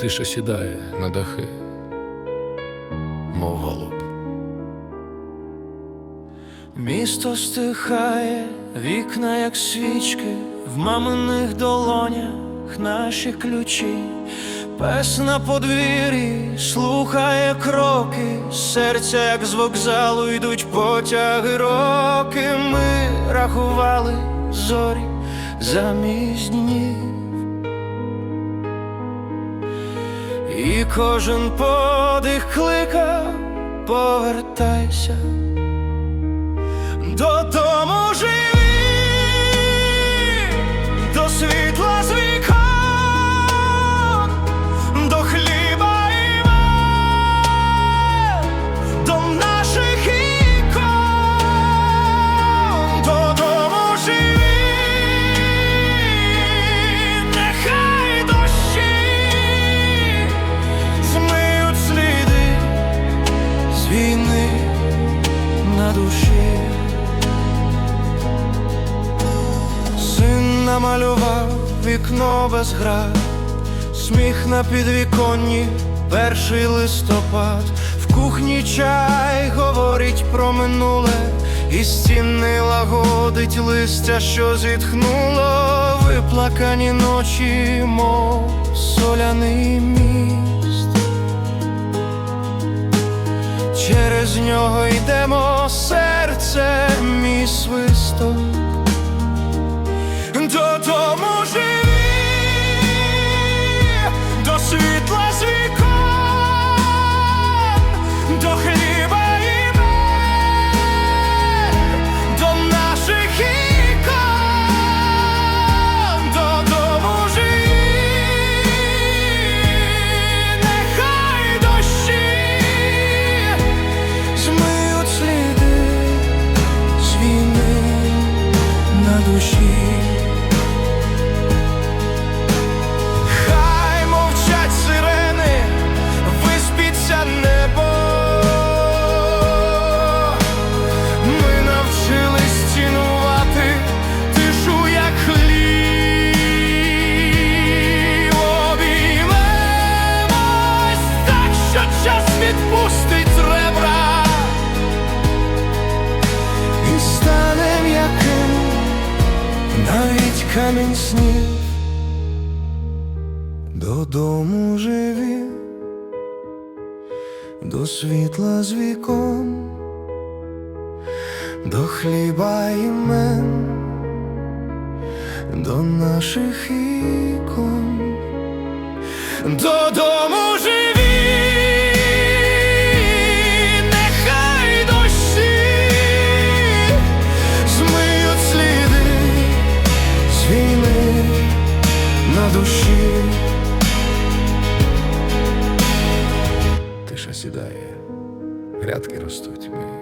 Тиша сідає на дахи, мов голуб. Місто стихає, вікна, як свічки, в маминих долонях наші ключі. Пес на подвір'ї слухає кроки, серця, як з вокзалу, йдуть потяги роки. Ми рахували зорі замість днів. І кожен подих кликав, повертайся намалював вікно без град, сміх на підвіконні, перший листопад, в кухні чай говорить про минуле, і стіни лагодить листя, що зітхнуло, виплакані ночі, мов соляний міст. Через нього йдемо відпустить ребра. І стане м'яким навіть камінь снів. Додому живі, до світла з вікон, до хліба імен, до наших ікон, додому сідає, грядки ростуть ми.